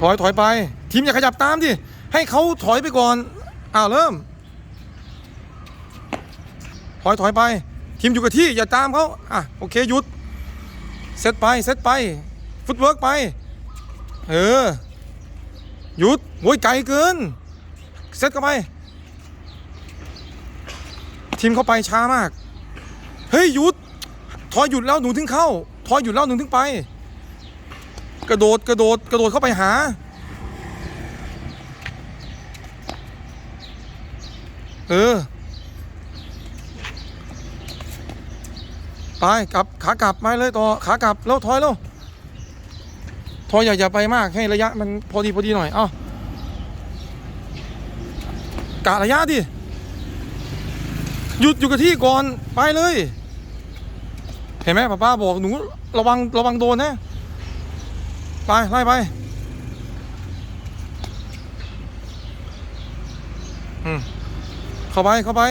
ถอยถอยไป ทีมอย่าขยับตามดิให้เขาถอยไปก่อนอ้าวเริ่ม ถอยถอยไป ทีมอยู่กับที่อย่าตามเขาอะโอเคหยุดเซตไปเซตไป ฟุตเวิร์กไป เออ หยุดโว้ยไกลเกิน เซตเข้าไป ทีมเข้าไปช้ามาก เฮ้ยหยุด ถอยหยุดแล้วหนูถึงเข้า ถอยหยุดแล้วหนูถึงไป กระโดดกระโดดกระโดดเข้าไปหา เออ ไปกลับขากลับมาเลยต่อขากลับแล้วถอยแล้วถอยอย่าอย่าไปมากให้ระยะมันพอดีพอดีหน่อย เอ้ากะระยะดิหยุดอยู่กับที่ก่อนไปเลย เห็นไหมป้าป้าบอกหนูระวังระวังโดนนะ ไป ไล่ไป อืม เข้าไป เข้าไป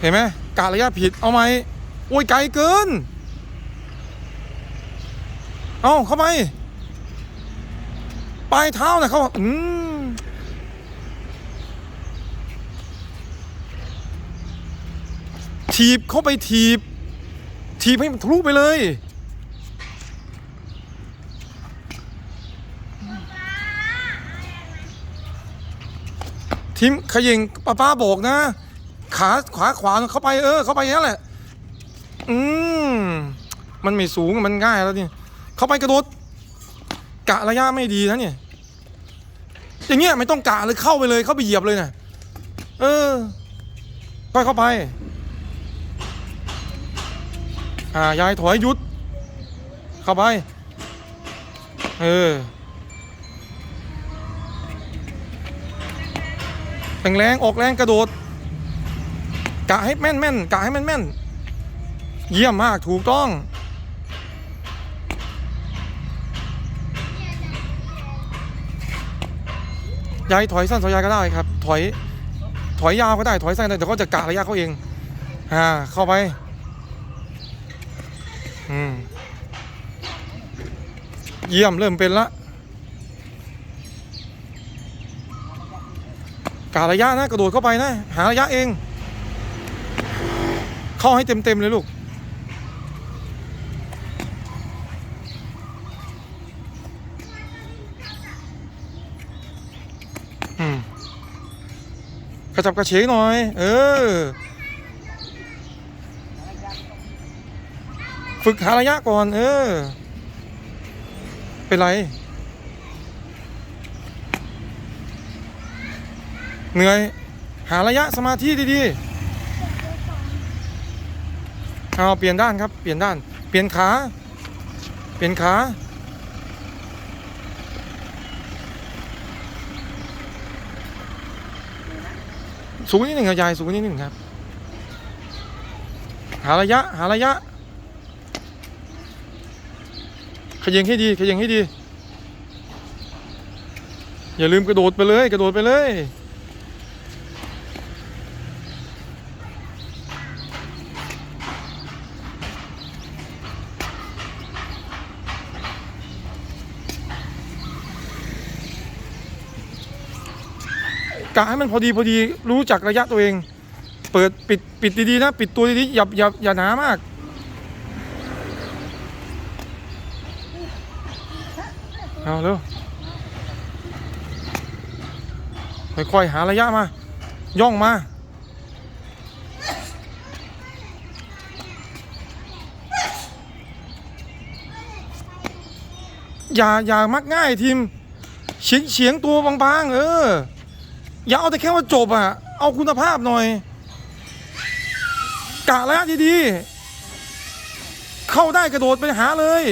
เห็นไหมกะระยะผิด เอาไหมโอ้ย ไกลเกิน เอาเข้าไป ปลายเท้านะเขาอืมถีบเข้าไปถีบ ถีบให้มันทะลุไปเลย ทีมขยิงป้าป้าบอกนะ ขาขวาขวาเข้าไปเออ เข้าไปอย่นั้นแหละ อืมมันไม่สูงมันง่ายแล้วนี่เข้าไปกระโดดกะระยะไม่ดีนะเนี่ยอย่างเงี้ยไม่ต้องกะเลยเข้าไปเลยเข้าไปเหยียบเลยนะเออค่อยเข้าไป อ่ายายถอยยุด เข้าไป เออ แรงๆออกแรงกระโดดกะให้แม่นแม่นกะให้แม่นแม่นเยี่ยมมากถูกต้อง ยายถอยสั้นถอยยาวก็ได้ครับ ถอยถอยยาวก็ได้ถอยสั้นได้แต่เขาจะกะระยะเขาเองอ่าเข้าไปอืมเยี่ยมเริ่มเป็นละ กะระยะนะกระโดดเข้าไปนะ หาระยะเอง เข้าให้เต็มเต็มๆเลยลูกอืมกระจับกระเฉงหน่อย เออ ฝึกหาระยะก่อน เออ เป็นไร เหนื่อย หาระยะสมาธิดีๆเอาเปลี่ยนด้านครับ เปลี่ยนด้าน เปลี่ยนขา เปลี่ยนขา สูงนิดหนึ่งครับยายสูงนิดหนึ่งครับ หาระยะ หาระยะ ขยิงให้ดี ขยิงให้ดี อย่าลืมกระโดดไปเลย กระโดดไปเลย กะให้มันพอดีพอดีรู้จักระยะตัวเอง เปิดปิดปิดดีๆนะ ปิดตัวดีๆอย่าอย่าอย่าหนามากเอาเร็วค่อยๆหาระยะมา ย่องมาอย่าอย่ามักง่ายทีมเฉียงเฉียงตัวบางๆ เออ อย่าเอาแต่แค่ว่าจบอะเอาคุณภาพหน่อย กะระยะดีๆเข้าได้กระโดดไปหาเลย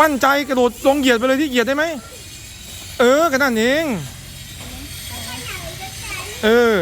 มั่นใจกระโดดลงเหยียดไปเลยที่เหยียดได้ไหม เออกันนั่นเอง เออ